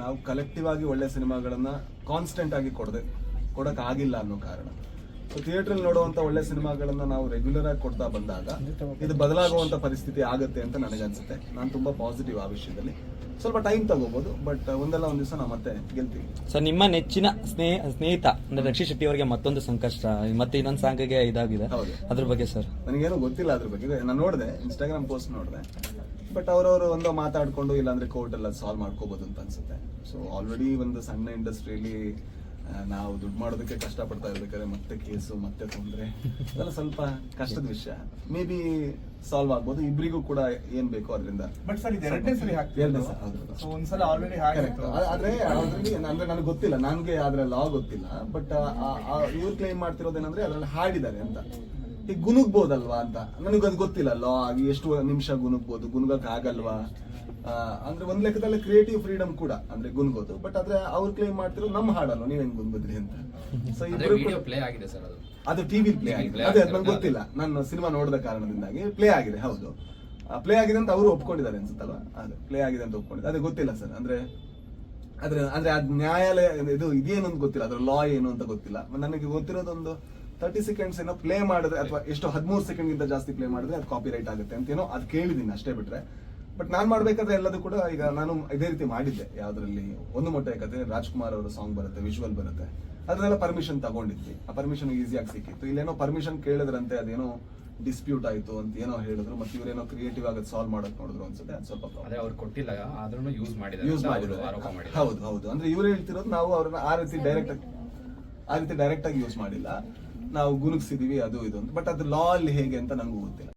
ನಾವು ಕಲೆಕ್ಟಿವ್ ಆಗಿ ಒಳ್ಳೆ ಸಿನಿಮಾಗಳನ್ನ ಕಾನ್ಸ್ಟೆಂಟ್ ಆಗಿ ಕೊಡದೆ ಕೊಡಕ್ ಆಗಿಲ್ಲ ಅನ್ನೋ ಕಾರಣ. ಸೊ ಥಿಯೇಟರ್ ನೋಡುವಂತ ಒಳ್ಳೆ ಸಿನಿಮಾಗಳನ್ನ ನಾವು ರೆಗ್ಯುಲರ್ ಆಗಿ ಕೊಡ್ತಾ ಬಂದಾಗ ಇದು ಬದಲಾಗುವಂತ ಪರಿಸ್ಥಿತಿ ಆಗುತ್ತೆ ಅಂತ ನನಗನ್ಸುತ್ತೆ. ನಾನು ತುಂಬಾ ಪಾಸಿಟಿವ್ ಆ ವಿಷಯದಲ್ಲಿ. ಸ್ವಲ್ಪ ಟೈಮ್ ತಗೋಬಹುದು ಬಟ್ ಒಂದಲ್ಲ ಒಂದ್ ದಿವಸ ನಾವು ಮತ್ತೆ ಗೆಲ್ತೀವಿ ಸರ್ ನಿಮ್ಮ ನೆಚ್ಚಿನ ಸ್ನೇಹ ಸ್ನೇಹಿತ ಅಂದ್ರೆ ರಕ್ಷಿತ್ ಶೆಟ್ಟಿ ಅವರಿಗೆ ಮತ್ತೊಂದು ಸಂಕಷ್ಟ ಮತ್ತೆ ಇನ್ನೊಂದು ಸಾಂಗ್ಗೆ ಇದಾಗಿದೆ. ಅದ್ರ ಬಗ್ಗೆ ಸರ್ ನನಗೇನು ಗೊತ್ತಿಲ್ಲ ಅದ್ರ ಬಗ್ಗೆ. ನಾನು ನೋಡಿದೆ ಇನ್ಸ್ಟಾಗ್ರಾಮ್ ಪೋಸ್ಟ್ ನೋಡಿದೆ. ಬಟ್ ಅವರವರು ಒಂದು ಮಾತಾಡ್ಕೊಂಡು ಇಲ್ಲಾಂದ್ರೆ ಕೋರ್ಟ್ ಎಲ್ಲ ಸಾಲ್ವ್ ಮಾಡ್ಕೋಬಹುದು ಅಂತ ಅನ್ಸುತ್ತೆ. ಸೊ ಆಲ್ರೆಡಿ ಒಂದು ಸಣ್ಣ ಇಂಡಸ್ಟ್ರಿಯಲ್ಲಿ ನಾವು ದುಡ್ಡು ಮಾಡೋದಕ್ಕೆ ಕಷ್ಟಪಡ್ತಾ ಇರ್ಬೇಕಾದ್ರೆ ಮತ್ತೆ ಕೇಸು ಮತ್ತೆ ತೊಂದರೆ. ಅದೆಲ್ಲ ಸ್ವಲ್ಪ ಕಷ್ಟದ ವಿಷಯ. ಮೇ ಬಿ ಸಾಲ್ವ್ ಆಗ್ಬೋದು. ಇಬ್ರಿಗೂ ಕೂಡ ಏನ್ ಬೇಕು ಅದರಿಂದ. ಬಟ್ ಸರ್ ಇದು ಎರಡನೇ ಸರಿ. ಸೊ ಒಂದ್ಸಲ ಆಲ್ರೆಡಿ ಆದ್ರೆ ಅದ್ರಲ್ಲಿ ಅಂದ್ರೆ ನನಗೆ ಗೊತ್ತಿಲ್ಲ. ನನಗೆ ಅದ್ರ ಲಾ ಗೊತ್ತಿಲ್ಲ. ಬಟ್ ಇವ್ರು ಕ್ಲೈಮ್ ಮಾಡ್ತಿರೋದೇನಂದ್ರೆ ಅದ್ರಲ್ಲಿ ಹಾಡಿದ್ದಾರೆ ಅಂತ. ಈಗ ಗುನುಗ್ಬೋದಲ್ವಾ ಅಂತ? ನನಗೆ ಅದು ಗೊತ್ತಿಲ್ಲ ಲಾ ಎಷ್ಟು ನಿಮಿಷ ಗುನುಗ್ಬೋದು ಗುನುಗಕ್ಕೆ ಆಗಲ್ವಾ? ಅಂದ್ರೆ ಒಂದ್ ಲೆಕ್ಕದಲ್ಲಿ ಕ್ರಿಯೇಟಿವ್ ಫ್ರೀಡಮ್ ಕೂಡ ಅಂದ್ರೆ ಗುನ್ಗೋದು ಬಟ್ ಆದ್ರೆ ಅವ್ರು ಕ್ಲೇಮ್ ಮಾಡ್ತಿರೋ ನಮ್ ಹಾಡಲ್ಲ ನೀವ್ ಹೆಂಗ್ ಗುನ್ಗುದ್ರಿ ಅಂತ. ಸೊ ಅಂದ್ರೆ ಇಬ್ರು ವಿಡಿಯೋ ಪ್ಲೇ ಆಗಿದೆ ಸರ್ ಅದು. ಅದು ಟಿವಿ ಪ್ಲೇ ಆಗಿದೆ. ಅದೇ. ನಂಗೆ ಗೊತ್ತಿಲ್ಲ. ನಾನು ಸಿನಿಮಾ ನೋಡಿದ ಕಾರಣದಿಂದಾಗಿ ಪ್ಲೇ ಆಗಿದೆ ಹೌದು. ಪ್ಲೇ ಆಗಿದೆ ಅಂತ ಅವರು ಒಪ್ಕೊಂಡಿದ್ದಾರೆ ಅನ್ಸುತ್ತಲ್ವಾ? ಅದೇ ಪ್ಲೇ ಆಗಿದೆ ಅಂತ ಒಪ್ಕೊಂಡಿದ್ದಾರೆ. ಅದೇ ಗೊತ್ತಿಲ್ಲ ಸರ್. ಅಂದ್ರೆ ಅದ್ರ ಅಂದ್ರೆ ಅದ್ ನ್ಯಾಯಾಲಯ ಇದು ಇದೇನು ಅಂತ ಗೊತ್ತಿಲ್ಲ. ಅದ್ರ ಲಾ ಏನು ಅಂತ ಗೊತ್ತಿಲ್ಲ. ನನಗೆ ಗೊತ್ತಿರೋದೊಂದು ತರ್ಟಿ ಸೆಕೆಂಡ್ಸ್ ಏನೋ ಪ್ಲೇ ಮಾಡಿದ್ರೆ ಅಥವಾ ಎಷ್ಟು ಹದಿಮೂರು ಸೆಕೆಂಡ್ ಗಿಂತ ಜಾಸ್ತಿ ಪ್ಲೇ ಮಾಡಿದ್ರೆ ಅದು ಕಾಪಿ ರೈಟ್ ಆಗುತ್ತೆ ಅಂತ ಏನೋ ಅದು ಕೇಳಿದ್ದೀನಿ ಅಷ್ಟೇ ಬಿಟ್ರೆ. ಬಟ್ ನಾನ್ ಮಾಡ್ಬೇಕಾದ್ರೆ ಎಲ್ಲದೂ ಕೂಡ ಈಗ ನಾನು ಇದೇ ರೀತಿ ಮಾಡಿದ್ದೆ. ಯಾವ್ದ್ರಲ್ಲಿ ಒಂದು ಮೊಟ್ಟೆ ಕತೆ ರಾಜ್ಕುಮಾರ್ ಅವರ ಸಾಂಗ್ ಬರುತ್ತೆ ವಿಜುವಲ್ ಬರುತ್ತೆ. ಅದನ್ನೆಲ್ಲ ಪರ್ಮಿಷನ್ ತಗೊಂಡಿದ್ವಿ. ಆ ಪರ್ಮಿಷನ್ ಈಸಿಯಾಗಿ ಸಿಕ್ಕಿತ್ತು. ಇಲ್ಲೇನೋ ಪರ್ಮಿಷನ್ ಕೇಳಿದ್ರಂತೆ ಅದೇನೋ ಡಿಸ್ಪ್ಯೂಟ್ ಆಯ್ತು ಅಂತ ಏನೋ ಹೇಳಿದ್ರು ಮತ್ತೆ ಇವರೇನೋ ಕ್ರಿಯೇಟಿವ್ ಆಗಿ ಸಾಲ್ವ್ ಮಾಡಕ್ ನೋಡಿದ್ರು ಅನ್ಸುತ್ತೆ ಅದು ಸ್ವಲ್ಪ ಅದೇ ಅವ್ರು ಕೊಟ್ಟಿಲ್ಲ ಆದ್ರೂ ಯೂಸ್ ಮಾಡಿದ್ರು ಯೂಸ್ ಮಾಡಿದ್ರು. ಆರೋಪ ಮಾಡಿ ಹೌದು ಹೌದು. ಅಂದ್ರೆ ಇವ್ರು ಹೇಳ್ತಿರೋದು ನಾವು ಅವ್ರನ್ನ ಆ ರೀತಿ ಡೈರೆಕ್ಟ್ ಆಗಿ ಆ ರೀತಿ ಡೈರೆಕ್ಟ್ ಆಗಿ ಯೂಸ್ ಮಾಡಿಲ್ಲ. ನಾವು ಗುನುಗ್ಸಿದೀವಿ ಅದು ಇದು ಅಂತ. ಬಟ್ ಅದು ಲಾ ಅಲ್ಲಿ ಹೇಗೆ ಅಂತ ನಂಗೂ ಗೊತ್ತಿಲ್ಲ.